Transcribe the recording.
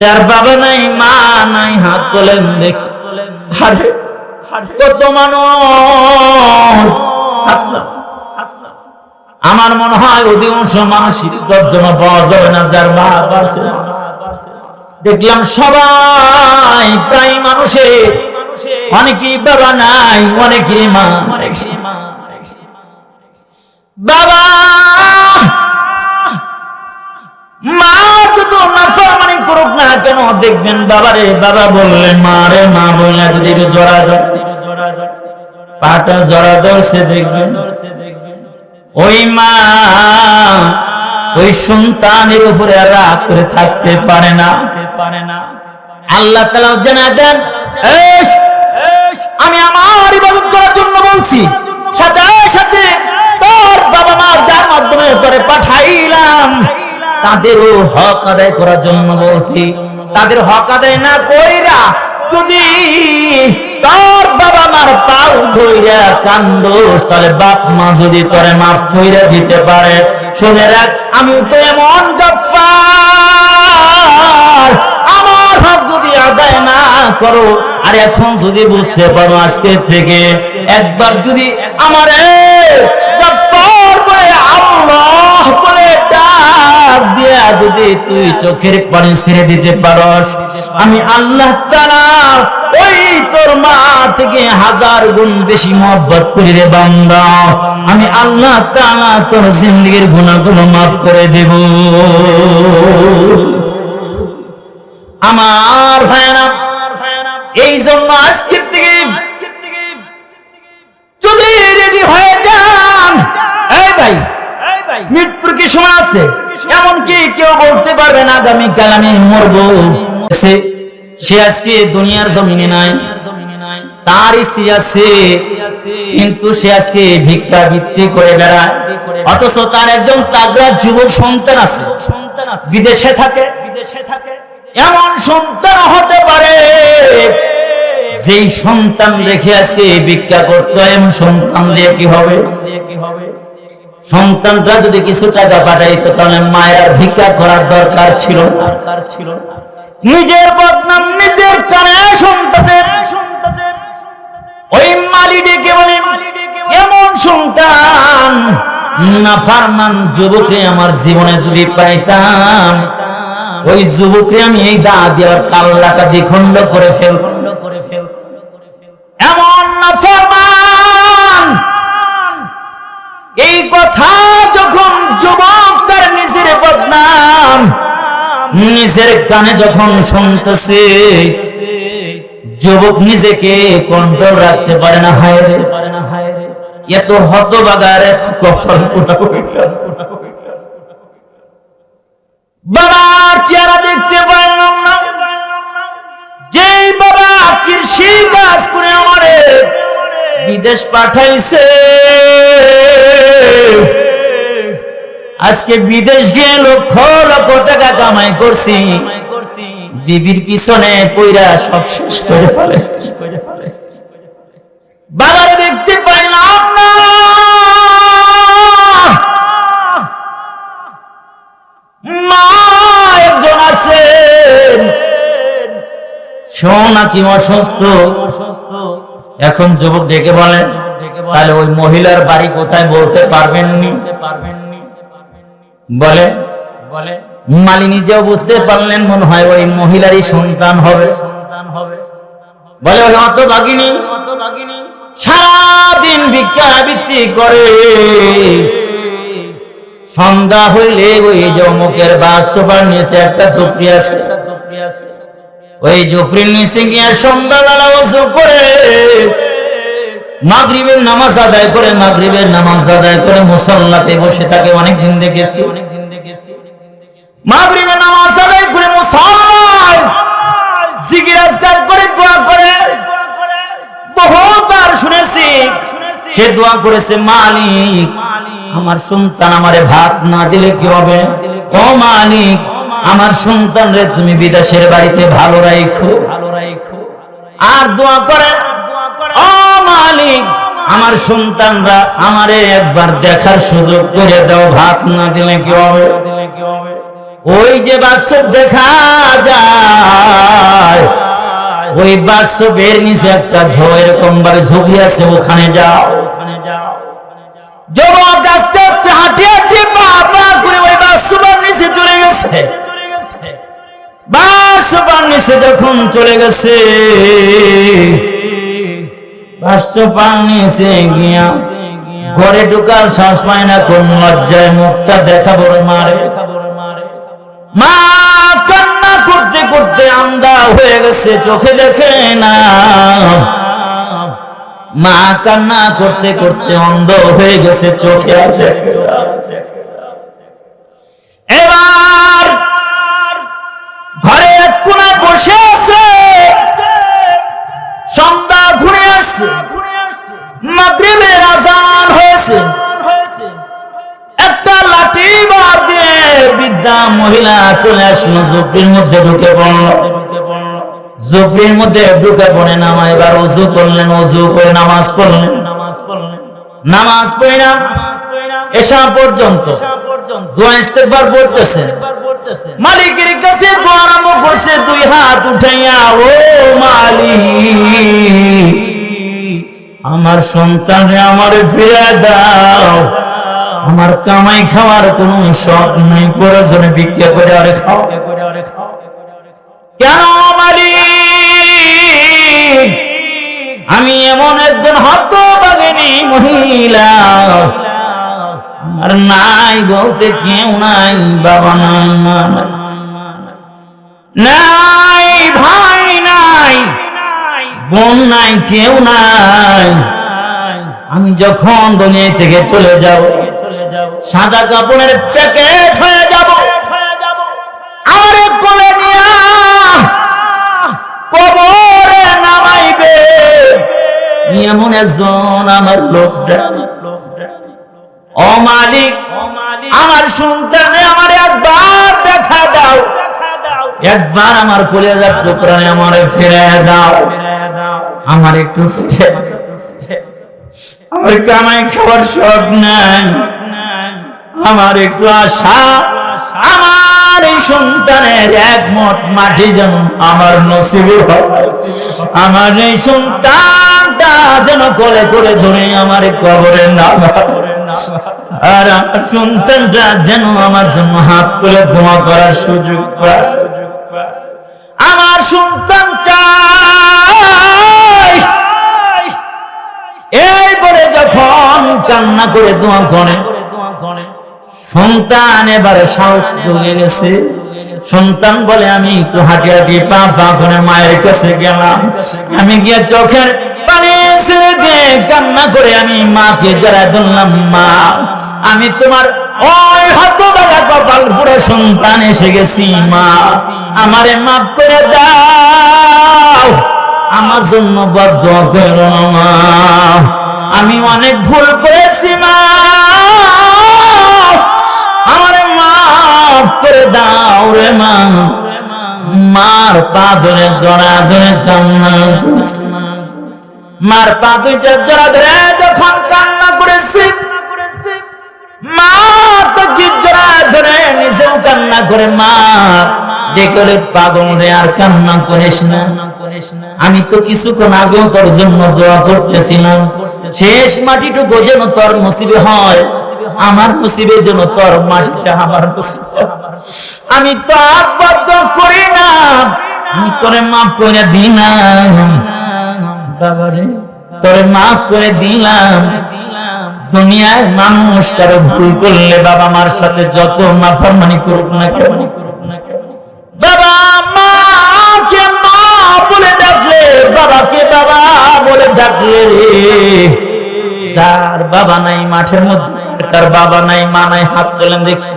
তার বাবা নাই, মা নাই, হাত কত মানুষ। আমার মনে হয় অধিকাংশ মানসিক দশজন পাওয়া যাবে না, যার বাবা আছে। দেখলাম সবাই প্রায় মানুষের অনেকেই বাবা নাই অনেকেরই মা। বাবা! মা নাফরমানি করুক না কেন দেখবেন বাবারে বাবা বললেন মা রে মা বললে যদি জড়া পাটা জড়া ধরছে দেখবেন। ওই মা ওই সন্তানের উপরে রাগ করে থাকতে পারে না। আল্লাহ তালা জানা দেন "এস, এস, আমি আমার ইবাদত করার জন্য বলছি। সাথে সাথে তাদেরও হক আদায় করার জন্য বলছি। তাদের হক আদায় না কইরা যদি তোর বাবা মার পাও ধইরা কান্দোস তাহলে বাপ মা যদি তোরে মাফ কইরা দিতে পারে। শুনে রাখ, আমি তো এমন গফফার। আমার হক যদি আদায় না করো, আর এখন যদি বুঝতে পারো আজকে থেকে, একবার যদি আমার ডাক দিয়া যদি তুই চোখের পানি ছেড়ে দিতে পারস, আমি আল্লাহ ওই তোর মা থেকে হাজার গুণ বেশি মহব্বত করি রে বান্দা। আমি আল্লাহ তাআলা তোর জিন্দেগীর গুনাহগুলো মাফ করে দেব। আমার ভাইরা এই জন্য আজকের সময় আছে। এমনকি কেউ বলতে পারবে না আগামীকাল আমি মরবো। সে আজকে দুনিয়ার জমিনে নাই। তার স্ত্রী আছে। কিন্তু সে আজকে ভিক্ষা বৃত্তি করে বেড়ায়। অথচ তার একজন তাগড়া যুবক সন্তান আছে। বিদেশে থাকে। বিদেশে থাকে এমন সন্তান হতে পারে যেই সন্তান রেখে আজকে ভিক্ষা করতে এমন সন্তান দিয়ে কি হবে কি হবে? সন্তানটা যদি কিছু টাকা পাঠাইতো, তাহলে মায়ের ভিক্ষা করার দরকার ছিল দরকার ছিল নিজের বদনাম নিজের কানে শুনতেছে। ওই মালি ডেকে বলে, এমন সন্তান না ফারমান যুবকে আমার জীবনে যদি পাইতাম, ওই যুবকে আমি এই দা দেওয়ার কাল্লাটা দ্বিখণ্ড করে ফেল করে ফেল নিজের কানে যখন শুনতেছে, যুবক নিজেকে কন্ট্রোল রাখতে পারে না, হায় রে। এত হতবাগার, এত কফল বাবার চেহারা দেখতে পারলাম না। যেই বাবা কৃষি কাজ করে আমারে বিদেশ পাঠাইছে আজকে বিদেশ গিয়ে লক্ষ লক্ষ টাকা কামাই করছি। বিবির পিছনে পইরা সব শেষ করে ফেলেছি। বাবারে দেখতে পাইলাম না। এখন যুবক ডেকে বলেন তাহলে ওই মহিলার বাড়ি কোথায় বলতে পারবেননি পারবেননি? বলে? বলে। মালি নিজেও বুঝতে পারলেন মনে হয় ওই মহিলারই সন্তান হবে। সন্তান হবে। বলে ওই অত ভাগিনী অত ভাগিনী সারাদিন ভিক্ষা বৃত্তি করে। সন্ধ্যা হইলে ওই যে অমুকের বাস সোফার নিচে একটা ঝুপড়ি আছে। ওই ঝুপড়ির নিচে গিয়ে সন্ধ্যাবেলা বসে করে মাগরিবের নামাজ আদায় করে মাগরিবের নামাজ আদায় করে মুসল্লাতে বসে থাকে। অনেকদিন দেখেছি দেখেছি। মাগরিবের নামাজ আদায় করে মুসল্লায় জিকির আজকার করে দোয়া করে। শুনেছি, সে দোয়া করেছে, মালিক, আমার সন্তান আমারে ভাত না দিলে কি হবে? ও মালিক, আমার সন্তান রে, তুমি বিদেশের বাড়িতে ভালো রাখো ভালো আর দোয়া করে, ও মালিক, আমার সন্তানরা আমারে একবার দেখার সুযোগ করে দাও, ভাত না দিলে কি হবে? ওই যে বাস্তব দেখা যায়, ওই বাস্তবের নিচে একটা ঝোঁ এরকম ভাবে ঝুঁকি আছে, ওখানে যাও। যুবক আস্তে আস্তে হাঁটি হাঁটি পা করে ওই বাস্তবের নিচে চলে গেছে। বাসপার নিচে যখন চলে গেছে বাসপার নিচে গিয়া ঘরে ঢুকার শ্বাস পায় না, কোন লজ্জায় মুখটা দেখা বড় মারে। মা কান্না করতে করতে আমদা হয়ে গেছে, চোখে দেখে না। মা কান্না করতে করতে অন্ধ হয়ে গেছে, চোখে এবার ঘরে এক বসে আছে। সন্ধ্যা ঘুরে আসছে। মাগরিবের আজান। বৃদ্ধা মহিলা চলে আসলো জুফরির মধ্যে ঢুকে পড়ল। জুফরির মধ্যে ঢুকে পড়ে নামা এবার উজু করলেন, উজু করে নামাজ পড়লেন। নামাজ পড়লেন নামাজ পড়ে না এসা পর্যন্ত দোয়া ইস্তেগফার পড়তেছেন মালিকের কাছে দোয়া আরম্ভ করছে, দুই হাত উঠাইয়া, ও মালিক, আমার সন্তানরে আমারে ফিরে দাও। আমার কামাই খাওয়ার কোনো শখ নাই, প্রয়োজনে ভিক্ষা করে আরে খাও। কেন মালিক? আমি এমন একজন হতভাগিনী মহিলা। আর নাই বলতে কেউ নাই, বাবা নাই। নাই, ভাই নাই, বোন নাই, কেউ নাই। আমি যখন দুনিয়া থেকে চলে যাব সাদা কাপড়ের প্যাকেট হয়ে যাব। আমার কোলে কবরে নামাইবে। এমন একজন আমার লোকটা। ও মালিক, আমার সন্তানে আমার একবার দেখা দাও। একবার আমার কলেজার টুকরানে আমার ফিরে দাও। আমার একটু ফিরে। আমার কামাই খাওয়ার শখ নাই। আমার একটু আশা, আমার এই সন্তানের এক মঠ মাটি যেন আমার নসিবে আমার এই সন্তানটা যেন কোলে করে ধরে আমার কবরে না আর আমার সন্তানটা যেন আমার জন্য হাত তুলে ধোঁয়া করার সুযোগ। আমার সন্তান চাই বলে যখন কান্না করে দোয়া করে সন্তান এবারে সাহস জুগে গেছে। সন্তান বলে আমি একটু হাঁটি হাঁটি পা পা করে মায়ের কাছে গেলাম। আমি গিয়ে চোখের কান্না করে আমি মাকে যারা ধরলাম, মা, আমি তোমার ওই বাগা কপাল পুরো সন্তান এসে গেছি, মা। আমারে মাফ করে দাও। আমার জন্য বদ্ধ করো মা। আমি অনেক ভুল করেছি, মা। মাফ করে দাও রে মা। মার পা ধরে জড়া ধরে কান্না মার পা দুইটা জড়া ধরে যখন কান্না করেছি। মা তো কি জড়া ধরে নিজেও কান্না করে ডেকলে পাগল রে, আর কান্না করিস না। আমি তো কিছুক্ষণ আগেও তোর জন্য দোয়া করতেছিলাম। শেষ মাটিটুকু যেন তোর নসিবে হয়। আমার নসিবে যেন তোর মাটিটা আমার নসিবে। আমি তো আবদ্ধ করি না। আমি তোরে মাফ করে দিলাম। বাবারে, তোরে মাফ করে দিলাম। দুনিয়ায় মানুষ কারও ভুল করলে বাবা মার সাথে যত নাফরমানি করুক না কেন। বাবা মাকে মা বলে ডাকলে বাবাকে বাবা বলে ডাকলে যার বাবা নাই মাঠের মধ্যে তার বাবা নাই মা নাই হাত তোলেন দেখি।